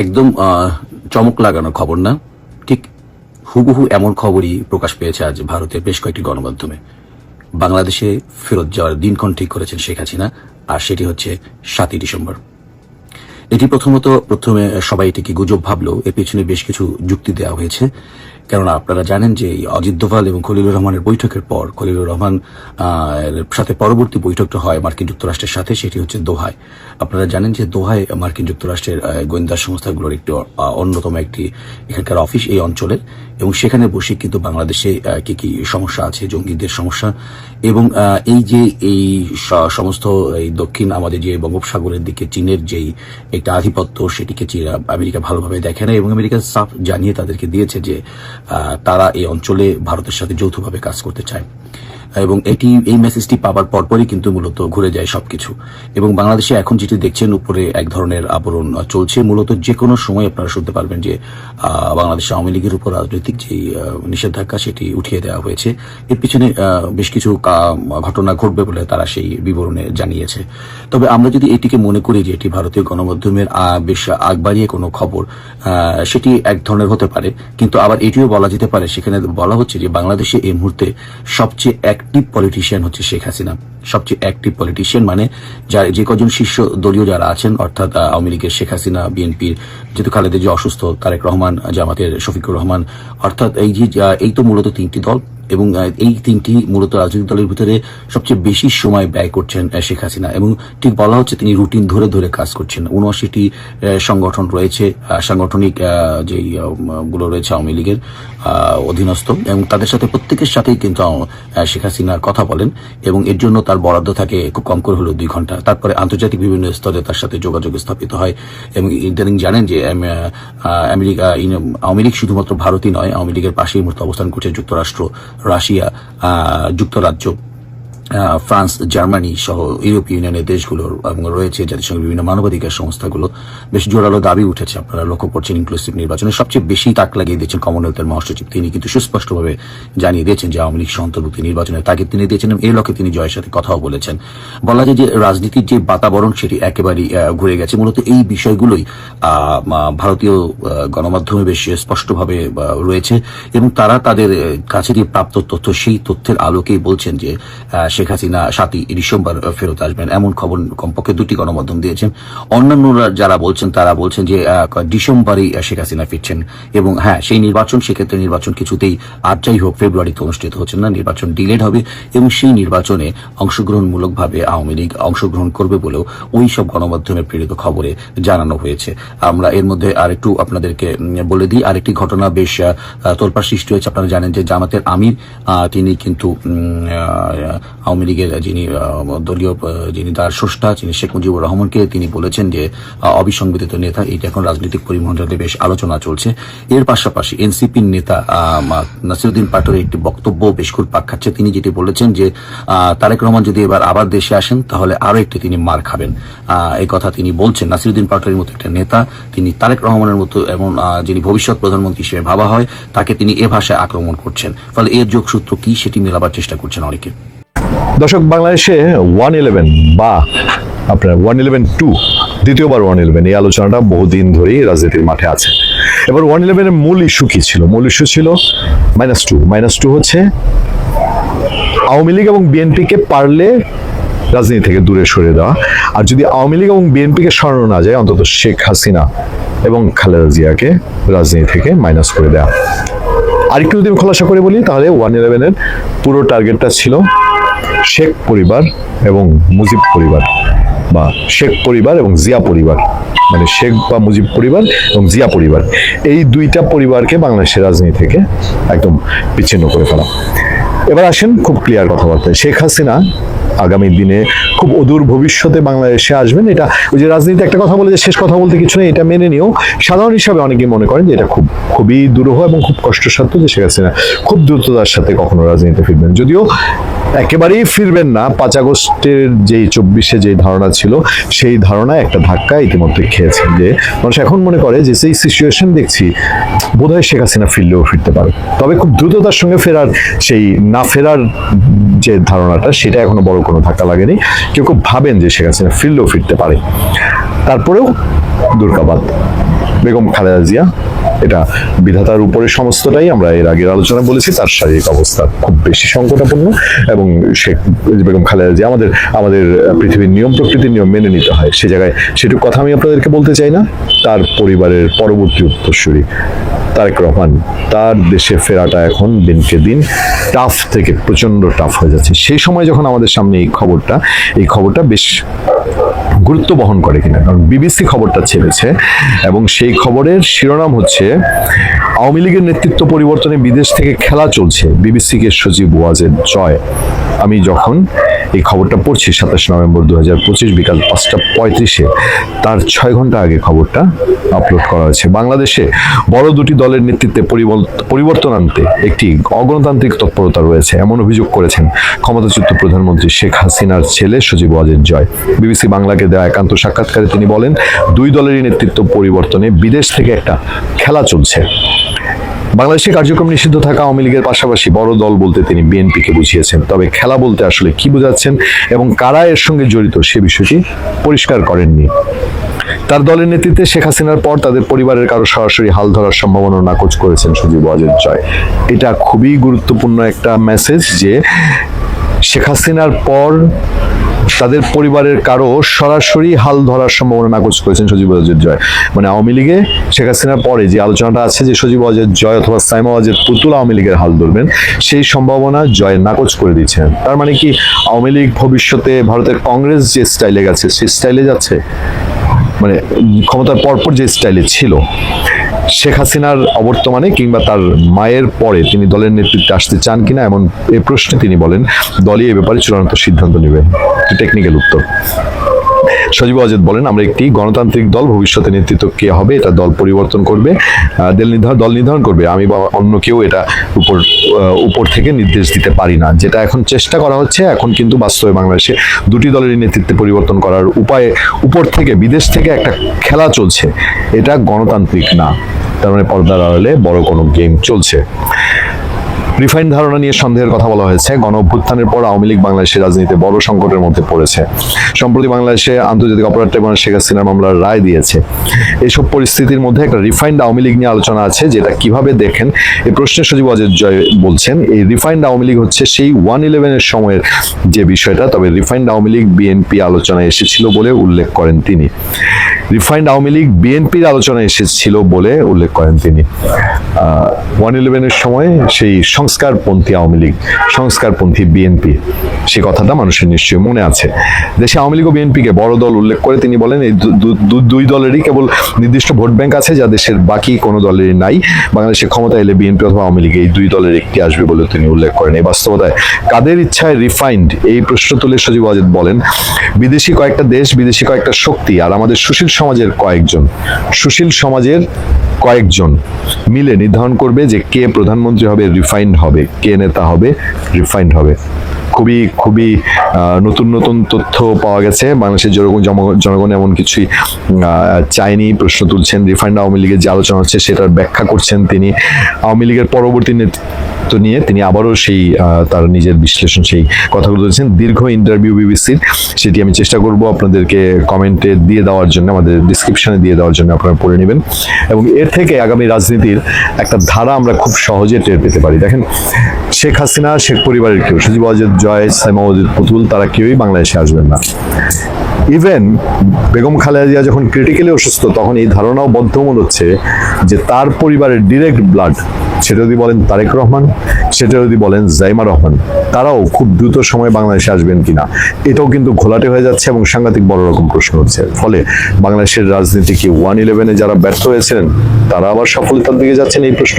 একদম চমক লাগানো খবর না। ঠিক হুবহু এমন খবরই প্রকাশ পেয়েছে আজ ভারতের বেশ কয়েকটি গণমাধ্যমে। বাংলাদেশে ফেরত যাওয়ার দিনক্ষণ ঠিক করেছেন শেখ হাসিনা, আর সেটি হচ্ছে সাতই ডিসেম্বর। এটি প্রথমত প্রথমে সবাই এটিকে গুজব ভাবলেও এর পেছনে বেশ কিছু যুক্তি দেওয়া হয়েছে। কেননা আপনারা জানেন যে অজিত দোভাল এবং খলিলুর রহমানের বৈঠকের পর খলিলুর রহমান সাথে পরবর্তী বৈঠকটা হয় মার্কিন যুক্তরাষ্ট্রের সাথে, সেটি হচ্ছে দোহায়। আপনারা জানেন যে দোহায় মার্কিন যুক্তরাষ্ট্রের গোয়েন্দা সংস্থাগুলোর একটি অন্যতম একটি এখানকার অফিস এই অঞ্চলের। এবং সেখানে বসে কিন্তু বাংলাদেশে কি কি সমস্যা আছে, জঙ্গিদের সমস্যা এবং এই যে এই সমস্ত এই দক্ষিণ আমাদের যে বঙ্গোপসাগরের দিকে চীনের যেই একটা আধিপত্য, সেটিকে আমেরিকা ভালোভাবে দেখে না এবং আমেরিকা সাফ জানিয়ে তাদেরকে দিয়েছে যে তারা এই অঞ্চলে ভারতের সাথে যৌথভাবে কাজ করতে চায়। এবং এটি, এই মেসেজটি পাবার পরপরই কিন্তু মূলত ঘুরে যায় সবকিছু। এবং বাংলাদেশে এখন যেটি দেখছেন, উপরে এক ধরনের আবরণ চলছে। মূলত যে কোনো সময় আপনারা শুনতে পারবেন যে বাংলাদেশ আওয়ামী লীগের উপর রাজনৈতিক যে নিষেধাজ্ঞা, সেটি উঠিয়ে দেওয়া হয়েছে। এর পিছনে বেশ কিছু ঘটনা ঘটবে বলে তারা সেই বিবরণে জানিয়েছে। তবে আমরা যদি এটিকে মনে করি যে এটি ভারতীয় গণমাধ্যমের বেশ আগ বাড়িয়ে কোনো খবর সেটি এক ধরনের হতে পারে। কিন্তু আবার এটিও বলা যেতে পারে, সেখানে বলা হচ্ছে যে বাংলাদেশে এই মুহূর্তে সবচেয়ে অ্যাক্টিভ পলিটিশিয়ান হচ্ছে শেখ হাসিনা। সবচেয়ে অ্যাক্টিভ পলিটিশিয়ান মানে যার যে কজন শীর্ষ দলীয় যারা আছেন, অর্থাৎ আওয়ামী লীগের শেখ হাসিনা, বিএনপির যেহেতু খালেদের যে অসুস্থ, তারেক রহমান, জামাতের শফিকুর রহমান, অর্থাৎ এই যে এই তো মূলত তিনটি দল। এবং এই তিনটি মূলত রাজনৈতিক দলের ভিতরে সবচেয়ে বেশি সময় ব্যয় করছেন শেখ হাসিনা। এবং ঠিক বলা হচ্ছে তিনি রুটিন ধরে ধরে কাজ করছেন। উনআশিটি সংগঠন রয়েছে সাংগঠনিক যেই গুলো রয়েছে আওয়ামী লীগের অধীনস্থ। এবং তাদের সাথে প্রত্যেকের সাথেই কিন্তু শেখ হাসিনা কথা বলেন। এবং এর জন্য তার বরাদ্দ থাকে খুব কম করে হলো দুই ঘণ্টা। তারপরে আন্তর্জাতিক বিভিন্ন স্তরে তার সাথে যোগাযোগ স্থাপিত হয়। এবং ইদানিং জানেন যে আমেরিকা আওয়ামী লীগ শুধুমাত্র ভারতই নয়, আওয়ামী লীগের পাশেই মূলত অবস্থান করছে যুক্তরাষ্ট্র। রাশিয়া যুক্তরাজ্য। ফ্রান্স, জার্মানি সহ ইউরোপীয় ইউনিয়নের দেশগুলোর, এবং রয়েছে জাতিসংঘের বিভিন্ন মানবাধিকার সংস্থাগুলো। বেশ জোরালো দাবি উঠেছে, আপনারা লক্ষ্য করছেন ইনক্লুসিভ নির্বাচনে সবচেয়ে বেশি তাক লাগিয়ে দিয়েছেন কমনওয়েলথের মহাসচিব। তিনি কিন্তু সুস্পষ্টভাবে জানিয়ে দিয়েছেন যে আওয়ামী লীগ সহ অন্তর্ভুক্তি নির্বাচনের তাগিদ তিনি দিয়েছেন এই লক্ষ্যে তিনি জয়ের সাথে কথাও বলেছেন। বলা যায় যে রাজনীতির যে বাতাবরণ, সেটি একেবারেই ঘুরে গেছে। মূলত এই বিষয়গুলোই ভারতীয় গণমাধ্যমে বেশ স্পষ্টভাবে রয়েছে এবং তারা তাদের কাছে যে প্রাপ্ত তথ্য, সেই তথ্যের আলোকেই বলছেন যে শেখ হাসিনা সাতই ডিসেম্বর ফেরত আসবেন। এমন খবর কমপক্ষে দুটি গণমাধ্যম দিয়েছেন। অন্যান্যরা যারা বলছেন, তারা বলছেন যে ডিসেম্বরেই শেখ হাসিনা ফিরছেন। এবং হ্যাঁ সেই নির্বাচন, সেক্ষেত্রে নির্বাচন কিছুতেই আর যাই হোক ফেব্রুয়ারিতে অনুষ্ঠিত হচ্ছে না। নির্বাচন ডিলেড হবে এবং সেই নির্বাচনে অংশগ্রহণমূলকভাবে আওয়ামী লীগ অংশগ্রহণ করবে বলেও ওই সব গণমাধ্যমে প্রেরিত খবরে জানানো হয়েছে। আমরা এর মধ্যে আরেকটু আপনাদেরকে বলে দিই, আরেকটি ঘটনা বেশ তোলপাড় সৃষ্টি হয়েছে। আপনারা জানেন যে জামাতের আমির তিনি কিন্তু আওয়ামী লীগের যিনি দলীয় যিনি তার স্রষ্টা, যিনি শেখ মুজিবুর রহমানকে তিনি বলেছেন যে অবিসংবিধিত নেতা, এইটা এখন রাজনৈতিক পরিমণ্ডলে বেশ আলোচনা চলছে। এর পাশাপাশি এনসিপির নেতা নাসিরুদ্দিন পাটোয়ারির একটি বক্তব্য বেশ খুব পাক খাচ্ছে। তিনি যেটি বলেছেন যে তারেক রহমান যদি এবার আবার দেশে আসেন, তাহলে আরও একটি তিনি মার খাবেন। এই কথা তিনি বলছেন। নাসিরুদ্দিন পাটোয়ারির মতো একটা নেতা, তিনি তারেক রহমানের মতো এবং যিনি ভবিষ্যৎ প্রধানমন্ত্রী হিসেবে ভাবা হয়, তাকে তিনি এ ভাষায় আক্রমণ করছেন। ফলে এর যোগসূত্র কি, সেটি মেলাবার চেষ্টা করছেন অনেকে। দর্শক, বাংলাদেশে ওয়ান ইলেভেন বা আপনার ওয়ান ইলেভেন টু দ্বিতীয়বার ওয়ান ইলেভেন এই আলোচনাটা বহুদিন ধরেই রাজনীতির মাঠে আছে। এবার ওয়ান ইলেভেনের মূল ইস্যু কি ছিল? মূল ইস্যু ছিল মাইনাস টু মাইনাস টু হচ্ছে আওয়ামী লীগ এবং বিএনপিকে পারলে রাজনীতি থেকে দূরে সরে দেওয়া। আর যদি আওয়ামী লীগ এবং বিএনপিকে সরানো না যায়, অন্তত শেখ হাসিনা এবং খালেদা জিয়াকে রাজনীতি থেকে মাইনাস করে দেওয়া আরেকটু যদি আমি খোলাসা করে বলি, তাহলে ওয়ান ইলেভেনের পুরো টার্গেটটা ছিল শেখ পরিবার এবং মুজিব পরিবার বা শেখ পরিবার এবং জিয়া পরিবার। মানে শেখ বা মুজিব পরিবার এবং জিয়া পরিবার। এই দুইটা পরিবারকে বাংলাদেশের রাজনীতি থেকে একদম বিচ্ছিন্ন করে ফেলা। এবার আসেন খুব ক্লিয়ার কথাবার্তায়। শেখ হাসিনা আগামী দিনে খুব অদূর ভবিষ্যতে বাংলাদেশে আসবেন। এটা ওই যে রাজনীতি একটা কথা বলে যে শেষ কথা বলতে কিছু নেই, এটা মেনে নিয়েও সাধারণ হিসাবে অনেকে মনে করেন যে এটা খুব, খুবই দুরূহ এবং খুব কষ্টসাধ্য যে শেখ হাসিনা খুব দ্রুততার সাথে কখনো রাজনীতিতে ফিরবেন। যদিও একেবারেই ফিরবেন না। পাঁচ আগস্টের যেই চব্বিশে যে ধারণা ছিল, সেই ধারণা একটা ধাক্কা ইতিমধ্যে খেয়েছেন যে, মানুষ এখন মনে করে যে, সেই সিচুয়েশন দেখছি, বোধহয় শেখ হাসিনা ফিরলেও ফিরতে পারে। তবে খুব দ্রুততার সঙ্গে ফেরার সেই না ফেরার যে ধারণাটা, সেটা এখনও বড় কোনো ধাক্কা লাগেনি। কেউ খুব ভাবেন যে, শেখ হাসিনা ফিরলেও ফিরতে পারে। তারপরেও দুর্গাবাদ। বেগম খালেদা জিয়া এটা বিধাতার উপরে সমস্তটাই আমরা এর আগের আলোচনা বলেছি, তার শারীরিক অবস্থা খুব বেশি সংকটাপন্ন এবং শেখ বেগম খালেদা যে আমাদের আমাদের পৃথিবীর নিয়ম, প্রকৃতির নিয়ম মেনে নিতে হয়। সে জায়গায় সেটুকু কথা আমি আপনাদেরকে বলতে চাই না। তার পরিবারের পরবর্তী উত্তরসূরি তারেক রহমান, তার দেশে ফেরাটা এখন দিনকে দিন টাফ থেকে প্রচণ্ড টাফ হয়ে যাচ্ছে। সেই সময় যখন আমাদের সামনে এই খবরটা এই খবরটা বেশ গুরুত্ব বহন করে কিনা। কারণ বিবিসি খবরটা ছেড়েছে এবং সেই খবরের শিরোনাম হচ্ছে আওয়ামী লীগের নেতৃত্ব পরিবর্তনে বিদেশ থেকে খেলা চলছে। বিবিসিকে সচিব ওয়াজেদ জয়। আমি যখন এই খবরটা পড়ছি সাতাশ নভেম্বর দু হাজার পঁচিশ বিকাল পাঁচটা পঁয়ত্রিশে। তার ছয় ঘণ্টা আগে খবরটা আপলোড করা হয়েছে। বাংলাদেশে বড় দুটি দলের নেতৃত্বে পরিবর্তন আনতে একটি অগণতান্ত্রিক তৎপরতা রয়েছে, এমন অভিযোগ করেছেন ক্ষমতাচ্যুত প্রধানমন্ত্রী শেখ হাসিনার ছেলে সজীব ওয়াজেদ জয়। বিবিসি বাংলাকে দেওয়া একান্ত সাক্ষাৎকারে তিনি বলেন, দুই দলেরই নেতৃত্ব পরিবর্তনে বিদেশ থেকে একটা খেলা চলছে। বাংলাদেশে কার্যক্রম নিষিদ্ধ থাকা আওয়ামী লীগের পাশাপাশি বড় দল বলতে তিনি বিএনপিকে বুঝিয়েছেন। তবে খেলা বলতে আসলে কি বোঝাচ্ছেন এবং কারা এর সঙ্গে জড়িত সে বিষয়টি পরিষ্কার করেননি। তার দলের নেতৃত্বে শেখ হাসিনার পর তাদের পরিবারের কারও সরাসরি হাল ধরার সম্ভাবনা নাকচ করেছেন সজীব ওয়াজেদ জয়। এটা খুবই গুরুত্বপূর্ণ একটা মেসেজ যে শেখ হাসিনার পর তাদের পরিবারের কারও সরাসরি হাল ধরার সম্ভাবনা নাকচ করেছেন সজীব ওয়াজেদ জয়। মানে আওয়ামী লীগে শেখ হাসিনার পরে যে আলোচনাটা আছে যে সজীব ওয়াজেদ জয় অথবা সাইমা ওয়াজেদ পুতুল আওয়ামী লীগের হাল ধরবেন, সেই সম্ভাবনা জয় নাকচ করে দিচ্ছেন তার মানে কি আওয়ামী লীগ ভবিষ্যতে ভারতের কংগ্রেস যে স্টাইলে গেছে, সেই স্টাইলে যাচ্ছে? মানে ক্ষমতার পরপর যে স্টাইলে ছিল শেখ হাসিনার অবর্তমানে কিংবা তার মায়ের পরে তিনি দলের নেতৃত্বে আসতে চান কিনা এমন এ প্রশ্নে তিনি বলেন, দলই এ ব্যাপারে চূড়ান্ত সিদ্ধান্ত নেবে। টেকনিক্যাল উত্তর। সজীব অজিত বলেন, আমরা একটি গণতান্ত্রিক দল, ভবিষ্যতে নেতৃত্ব কে হবে, এটা দল পরিবর্তন করবে দল নির্ধারণ দল নির্ধারণ করবে। আমি বা অন্য কেউ এটা উপর উপর থেকে নির্দেশ দিতে পারি না। যেটা এখন চেষ্টা করা হচ্ছে, এখন কিন্তু বাস্তবে বাংলাদেশে দুটি দলেরই নেতৃত্বে পরিবর্তন করার উপায়ে, উপর থেকে, বিদেশ থেকে একটা খেলা চলছে। এটা গণতান্ত্রিক না। তার মানে পর্দার আড়ালে বড় কোনো গেম চলছে। রিফাইন ধারণা নিয়ে সন্দেহের কথা বলা হয়েছে। গণ অভ্যুত্থানের পর আওয়ামী লীগ বাংলাদেশের রাজনীতিতে বড় সংকটের মধ্যে পড়েছে। সম্প্রতি বাংলাদেশে আন্তর্জাতিক অপরাধ ট্রাইব্যুনাল শেখ হাসিনার মামলার রায় দিয়েছে। এইসব পরিস্থিতির মধ্যে একটা রিফাইন্ড আওয়ামী লীগ নিয়ে আলোচনা আছে, যেটা কীভাবে দেখেন? এই প্রশ্নের সজীব অজিত জয় বলছেন, এই রিফাইন্ড আওয়ামী লীগ হচ্ছে সেই ওয়ান ইলেভেনের সময়ের যে বিষয়টা, তবে রিফাইন্ড আওয়ামী লীগ বিএনপি আলোচনায় এসেছিল বলে উল্লেখ করেন তিনি। রিফাইন্ড আওয়ামী লীগ বিএনপির আলোচনায় এসেছিল বলে উল্লেখ করেন তিনি। ওয়ান ইলেভেনের সময় সেই সংস্কারপন্থী আওয়ামী লীগ, সংস্কারপন্থী বিএনপি সে কথাটা মানুষের নিশ্চয়ই মনে আছে। দেশে আওয়ামী লীগ ও বিএনপিকে বড় দল উল্লেখ করে তিনি বলেন, এই দুই দলেরই কেবল নির্দিষ্ট ভোট ব্যাংক আছে, যা দেশের বাকি কোনো দলেরই নাই। বাংলাদেশে ক্ষমতা এলে বিএনপি অথবা আওয়ামী লীগ এই দুই দলের একটি আসবে বলে তিনি উল্লেখ করেন। এই বাস্তবতায় কাদের ইচ্ছায় রিফাইন্ড এই প্রশ্ন তুলে সজীব ওয়াজেদ বলেন, বিদেশি কয়েকটা দেশ, বিদেশি কয়েকটা শক্তি আর আমাদের সুশীল সমাজের কয়েকজন। সুশীল সমাজের কয়েকজন মিলে নির্ধারণ করবে যে কে প্রধানমন্ত্রী হবে রিফাইন্ড হবে কে নেতা হবে রিফাইন্ড হবে। খুবই খুবই নতুন নতুন তথ্য পাওয়া গেছে। বাংলাদেশের জম- জনগণ এমন কিছুই চায়নি, প্রশ্ন তুলছেন। রিফান্ড আওয়ামী লীগের যে আলোচনা হচ্ছে, সেটার ব্যাখ্যা করছেন তিনি। আওয়ামী লীগের পরবর্তী নেতৃত্ব নিয়ে তিনি আবারও সেই তার নিজের বিশ্লেষণ, সেই কথাগুলো বলেছেন দীর্ঘ ইন্টারভিউ বিবিসির, সেটি আমি চেষ্টা করব আপনাদেরকে কমেন্টে দিয়ে দেওয়ার জন্য, আমাদের ডিসক্রিপশনে দিয়ে দেওয়ার জন্য আপনারা পড়ে নেবেন। এবং এর থেকে আগামী রাজনীতির একটা ধারা আমরা খুব সহজে টের পেতে পারি। দেখেন, শেখ হাসিনা, শেখ পরিবারের কেউ, সজীব ওয়াজেদ জয় পুতুল, তারা কেউই বাংলাদেশে আসবেন না। ইভেন বেগম খালেদা জিয়া যখন ক্রিটিক্যালি অসুস্থ, তখন এই ধারণাও বদ্ধমূল হচ্ছে যে তার পরিবারের ডিরেক্ট ব্লাড সেটা যদি বলেন তারেক রহমান সেটা যদি বলেন জাইমা রহমান, তারাও খুব দ্রুত সময়ে বাংলাদেশে আসবেন কিনা, এটাও কিন্তু ঘোলাটে হয়ে যাচ্ছে এবং সাংঘাতিক বড় রকম প্রশ্ন হচ্ছে। ফলে বাংলাদেশের রাজনীতি কি ওয়ান ইলেভেনে যারা ব্যর্থ হয়েছিলেন, তারা আবার সফলতার দিকে যাচ্ছেন এই প্রশ্ন